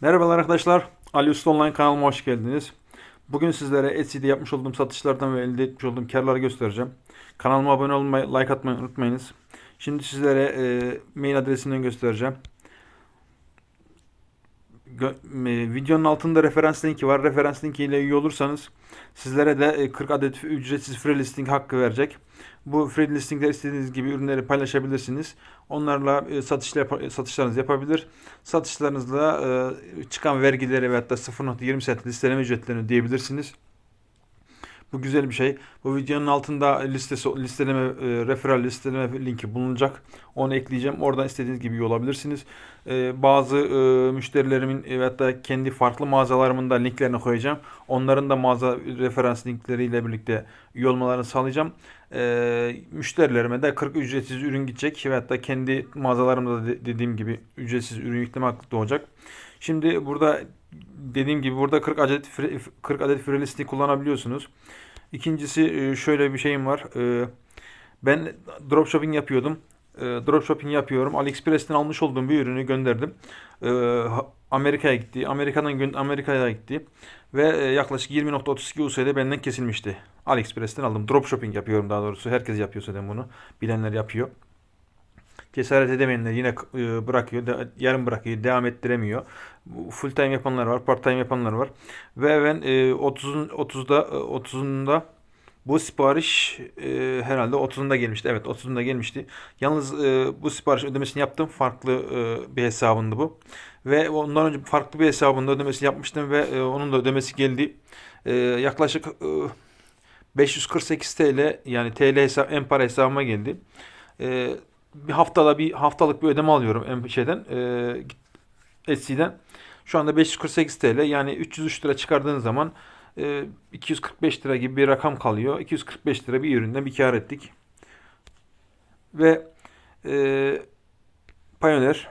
Merhabalar arkadaşlar. Ali Usta Online kanalıma hoş geldiniz. Bugün sizlere Etsy'de yapmış olduğum satışlardan ve elde etmiş olduğum karları göstereceğim. Kanalıma abone olmayı, like atmayı unutmayınız. Şimdi sizlere e, mail adresinden göstereceğim. E, videonun altında referans linki var. Referans linki ile üye olursanız sizlere de e, 40 adet ücretsiz free listing hakkı verecek. Bu free listingler istediğiniz gibi ürünleri paylaşabilirsiniz. Onlarla e, satışla satışlarınızı yapabilir. Satışlarınızla e, çıkan vergileri ve hatta 0.20 sent listeleme ücretlerini ödeyebilirsiniz. Bu güzel bir şey. Bu videonun altında listesi, listeleme, e, referral listeleme linki bulunacak. Onu ekleyeceğim. Oradan istediğiniz gibi olabilirsiniz. E, bazı e, müşterilerimin e, hatta kendi farklı mağazalarımın da linklerini koyacağım. Onların da mağaza referans linkleriyle birlikte üye sağlayacağım. E, müşterilerime de 40 ücretsiz ürün gidecek ve hatta kendi mağazalarımda da de- dediğim gibi ücretsiz ürün yükleme hakkı doğacak. Şimdi burada dediğim gibi burada 40 adet free, 40 adet free listing kullanabiliyorsunuz. İkincisi e, şöyle bir şeyim var. E, Ben dropshipping yapıyordum. E, Dropshipping yapıyorum. AliExpress'ten almış olduğum bir ürünü gönderdim. Amerika'ya gitti. Amerika'dan Amerika'ya gitti. Ve yaklaşık 20.32 USD benden kesilmişti. AliExpress'ten aldım. Dropshipping yapıyorum daha doğrusu. Herkes yapıyor zaten bunu. Bilenler yapıyor. Cesaret edemeyenler yine e, bırakıyor, de- yarım bırakıyor, devam ettiremiyor. Full time yapanlar var, part time yapanlar var. Ve ben e, 30'un 30'da e, 30'unda bu sipariş e, herhalde 30'unda gelmişti. Evet 30'unda gelmişti. Yalnız e, bu sipariş ödemesini yaptım. Farklı e, bir hesabındı bu. Ve ondan önce farklı bir hesabında ödemesini yapmıştım ve e, onun da ödemesi geldi. E, yaklaşık e, 548 TL yani TL hesap, en hesabıma geldi. E, bir haftada bir haftalık bir ödeme alıyorum şeyden e, Etsy'den. Şu anda 548 TL yani 303 lira çıkardığın zaman e, 245 lira gibi bir rakam kalıyor. 245 lira bir üründen bir kar ettik. Ve e, Pioneer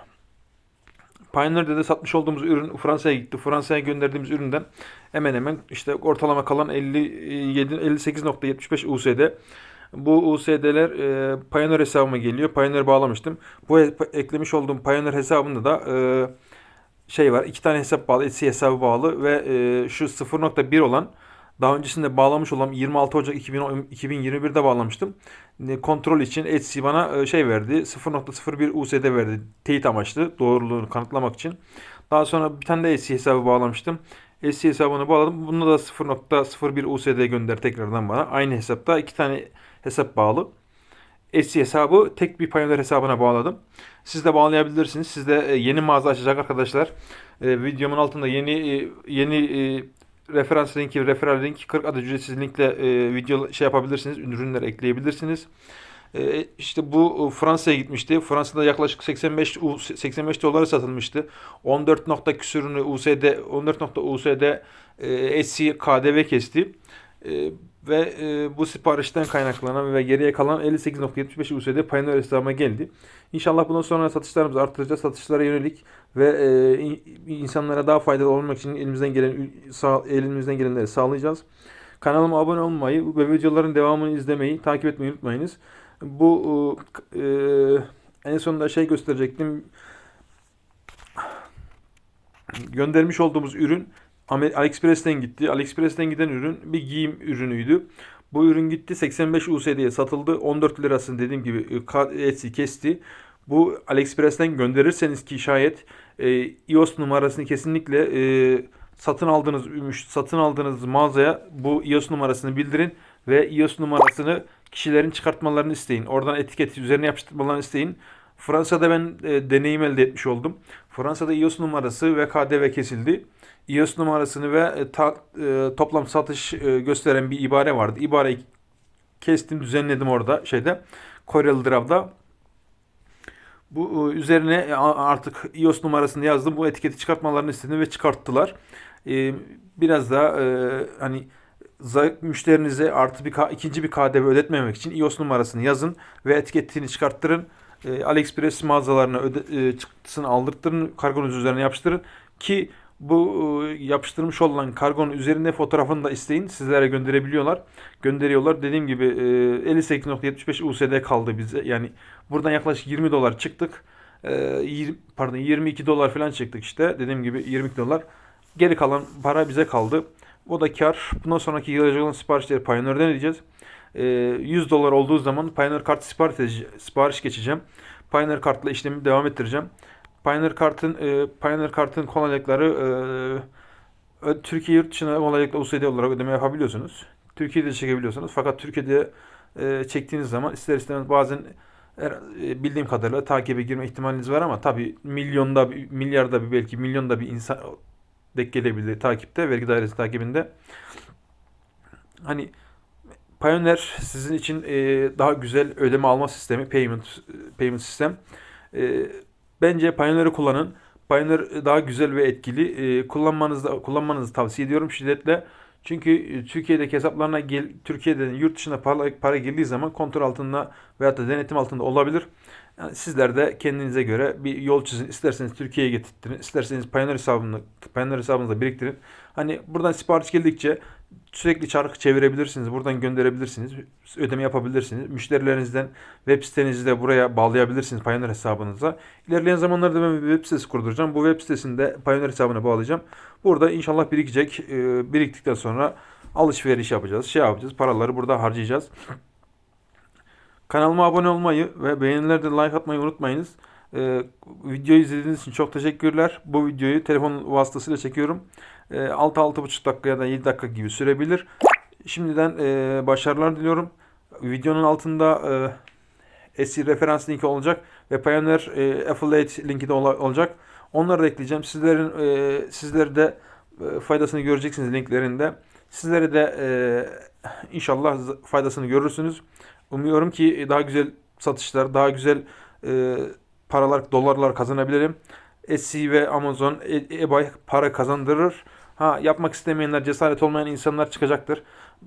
Pioneer'de de satmış olduğumuz ürün Fransa'ya gitti. Fransa'ya gönderdiğimiz üründen hemen hemen işte ortalama kalan 57 58.75 USD. Bu USD'ler e, Pioneer hesabıma geliyor. Pioneer bağlamıştım. Bu eklemiş olduğum Pioneer hesabında da e, şey var. iki tane hesap bağlı. Etsy hesabı bağlı ve e, şu 0.1 olan daha öncesinde bağlamış olan 26 Ocak 2010 2021'de bağlamıştım. Kontrol için Etsy bana e, şey verdi. 0.01 USD verdi. Teyit amaçlı. Doğruluğunu kanıtlamak için. Daha sonra bir tane de Etsy hesabı bağlamıştım. Etsy hesabını bağladım. Bunda da 0.01 USD gönder tekrardan bana. Aynı hesapta iki tane hesap bağlı. Etsy hesabı tek bir Payoneer hesabına bağladım. Siz de bağlayabilirsiniz. Siz de e, yeni mağaza açacak arkadaşlar. E, videomun altında yeni e, yeni referans linki, referral link, 40 adet ücretsiz linkle video şey yapabilirsiniz. Ürünler ekleyebilirsiniz. E, işte bu e, Fransa'ya gitmişti. Fransa'da yaklaşık 85 U- 85 dolara satılmıştı. 14 nokta küsürünü USD 14 nokta USD e, Etsy KDV kesti. E, ve bu siparişten kaynaklanan ve geriye kalan 58.75 USD Pioneer hesabıma geldi. İnşallah bundan sonra satışlarımızı arttıracağız. Satışlara yönelik ve in- insanlara daha faydalı olmak için elimizden gelen elimizden gelenleri sağlayacağız. Kanalıma abone olmayı ve videoların devamını izlemeyi, takip etmeyi unutmayınız. Bu e, en sonunda şey gösterecektim. Göndermiş olduğumuz ürün AliExpress'ten gitti. AliExpress'ten giden ürün bir giyim ürünüydü. Bu ürün gitti 85 USD'ye satıldı. 14 lirasını dediğim gibi e, Etsy kesti. Bu AliExpress'ten gönderirseniz ki şayet e, iOS numarasını kesinlikle e, satın aldığınız satın aldığınız mağazaya bu iOS numarasını bildirin ve iOS numarasını kişilerin çıkartmalarını isteyin. Oradan etiketi üzerine yapıştırmalarını isteyin. Fransa'da ben e, deneyim elde etmiş oldum. Fransa'da iOS numarası ve KDV kesildi. iOS numarasını ve e, ta- e, toplam satış e, gösteren bir ibare vardı. İbareyi kestim, düzenledim orada şeyde. Corel Draw'da. Bu e, üzerine e, artık iOS numarasını yazdım. Bu etiketi çıkartmalarını istedim ve çıkarttılar. E, biraz da e, hani müşterinize artı bir ikinci bir KDV ödetmemek için iOS numarasını yazın ve etiketini çıkarttırın. E, AliExpress mağazalarına öde, e, çıktısını aldırttırın, kargonuz üzerine yapıştırın ki bu e, yapıştırmış olan kargonun üzerinde fotoğrafını da isteyin. Sizlere gönderebiliyorlar. Gönderiyorlar. Dediğim gibi e, 58.75 USD kaldı bize. Yani buradan yaklaşık 20 dolar çıktık. e, yir- pardon 22 dolar falan çıktık işte. Dediğim gibi 22 dolar. Geri kalan para bize kaldı. O da kar. Bundan sonraki gelecek olan siparişleri Pioneer'den edeceğiz. E, 100 dolar olduğu zaman Pioneer kart sipariş, sipariş geçeceğim. Pioneer kartla işlemi devam ettireceğim. Pioneer kartın e, Pioneer kartın kolaylıkları e, Türkiye yurt dışına kolaylıkla USD olarak ödeme yapabiliyorsunuz. Türkiye'de çekebiliyorsunuz. Fakat Türkiye'de e, çektiğiniz zaman ister istemez bazen er- e, bildiğim kadarıyla takibe girme ihtimaliniz var ama tabii milyonda, bir- milyarda bir belki milyonda bir insan denk gelebilir takipte, vergi dairesi takibinde. Hani Pioneer sizin için e, daha güzel ödeme alma sistemi, payment payment sistem. E, bence Pioneer'ı kullanın. Pioneer daha güzel ve etkili. E, kullanmanızı kullanmanızı tavsiye ediyorum şiddetle. Çünkü e, Türkiye'deki hesaplarına gel, Türkiye'den yurt dışına para, para girdiği zaman kontrol altında veyahut da denetim altında olabilir. Yani sizler de kendinize göre bir yol çizin. İsterseniz Türkiye'ye getirtin, isterseniz Pioneer hesabını Pioneer hesabınıza biriktirin. Hani buradan sipariş geldikçe sürekli çarkı çevirebilirsiniz. Buradan gönderebilirsiniz. Ödeme yapabilirsiniz. Müşterilerinizden web sitenizi de buraya bağlayabilirsiniz Pioneer hesabınıza. İlerleyen zamanlarda ben bir web sitesi kurduracağım. Bu web sitesini de Pioneer hesabına bağlayacağım. Burada inşallah birikecek. Ee, biriktikten sonra alışveriş yapacağız. Şey yapacağız. Paraları burada harcayacağız. Kanalıma abone olmayı ve beğenilerde like atmayı unutmayınız. Ee, videoyu izlediğiniz için çok teşekkürler. Bu videoyu telefon vasıtasıyla çekiyorum. Ee, 6-6,5 dakika ya da 7 dakika gibi sürebilir. Şimdiden e, başarılar diliyorum. Videonun altında e, SC referans linki olacak ve Pioneer e, affiliate linki de ola- olacak. Onları da ekleyeceğim. Sizlerin e, sizler de e, faydasını göreceksiniz linklerinde. Sizlere de e, inşallah faydasını görürsünüz. Umuyorum ki daha güzel satışlar, daha güzel e, paralar, dolarlar kazanabilirim. Etsy ve Amazon, e- eBay para kazandırır. Ha yapmak istemeyenler, cesaret olmayan insanlar çıkacaktır.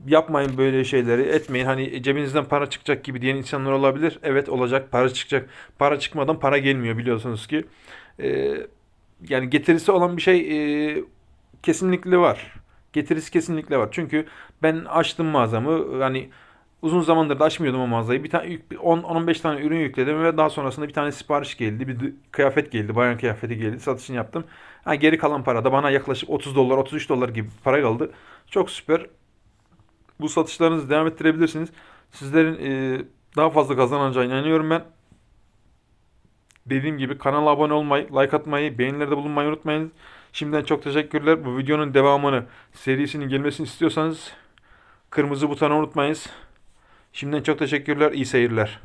Yapmayın böyle şeyleri, etmeyin. Hani cebinizden para çıkacak gibi diyen insanlar olabilir. Evet olacak, para çıkacak. Para çıkmadan para gelmiyor biliyorsunuz ki. E, yani getirisi olan bir şey e, kesinlikle var. Getirisi kesinlikle var. Çünkü ben açtım mağazamı. Hani uzun zamandır da açmıyordum o mağazayı. Bir tane 10-15 tane ürün yükledim ve daha sonrasında bir tane sipariş geldi. Bir kıyafet geldi. Bayan kıyafeti geldi. Satışını yaptım. Ha, geri kalan para da bana yaklaşık 30 dolar, 33 dolar gibi para kaldı. Çok süper. Bu satışlarınızı devam ettirebilirsiniz. Sizlerin e, daha fazla kazanacağına inanıyorum ben. Dediğim gibi kanala abone olmayı, like atmayı, beğenilerde bulunmayı unutmayın. Şimdiden çok teşekkürler. Bu videonun devamını, serisinin gelmesini istiyorsanız kırmızı butonu unutmayınız. Şimdiden çok teşekkürler. İyi seyirler.